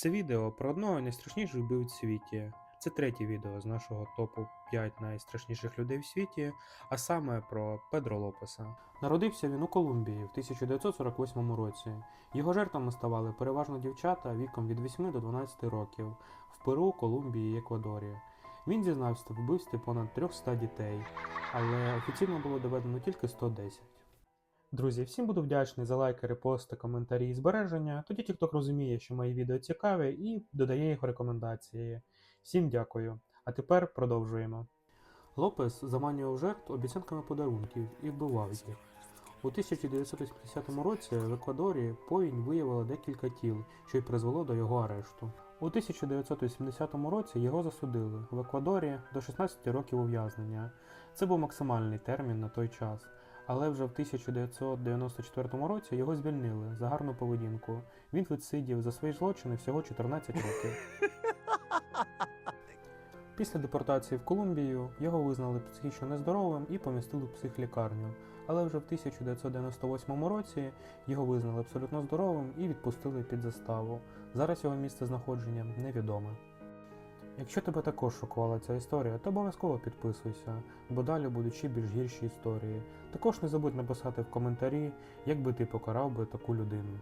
Це відео про одного найстрашніших вбивць в світі. Це третє відео з нашого топу 5 найстрашніших людей в світі, а саме про Педро Лопеса. Народився він у Колумбії в 1948 році. Його жертвами ставали переважно дівчата віком від 8 до 12 років в Перу, Колумбії і Еквадорі. Він зізнався в вбивстві понад 300 дітей, але офіційно було доведено тільки 110. Друзі, всім буду вдячний за лайки, репости, коментарі і збереження. Тоді TikTok розуміє, що мої відео цікаві і додає їх рекомендації. Всім дякую. А тепер продовжуємо. Лопес заманював жертв обіцянками подарунків і вбивав їх. У 1980 році в Еквадорі повінь виявила декілька тіл, що й призвело до його арешту. У 1980 році його засудили в Еквадорі до 16 років ув'язнення. Це був максимальний термін на той час. Але вже в 1994 році його звільнили за гарну поведінку. Він відсидів за свої злочини всього 14 років. Після депортації в Колумбію його визнали психічно нездоровим і помістили в психлікарню. Але вже в 1998 році його визнали абсолютно здоровим і відпустили під заставу. Зараз його місце знаходження невідоме. Якщо тебе також шокувала ця історія, то обов'язково підписуйся, бо далі будуть ще більш гірші історії. Також не забудь написати в коментарі, як би ти покарав би таку людину.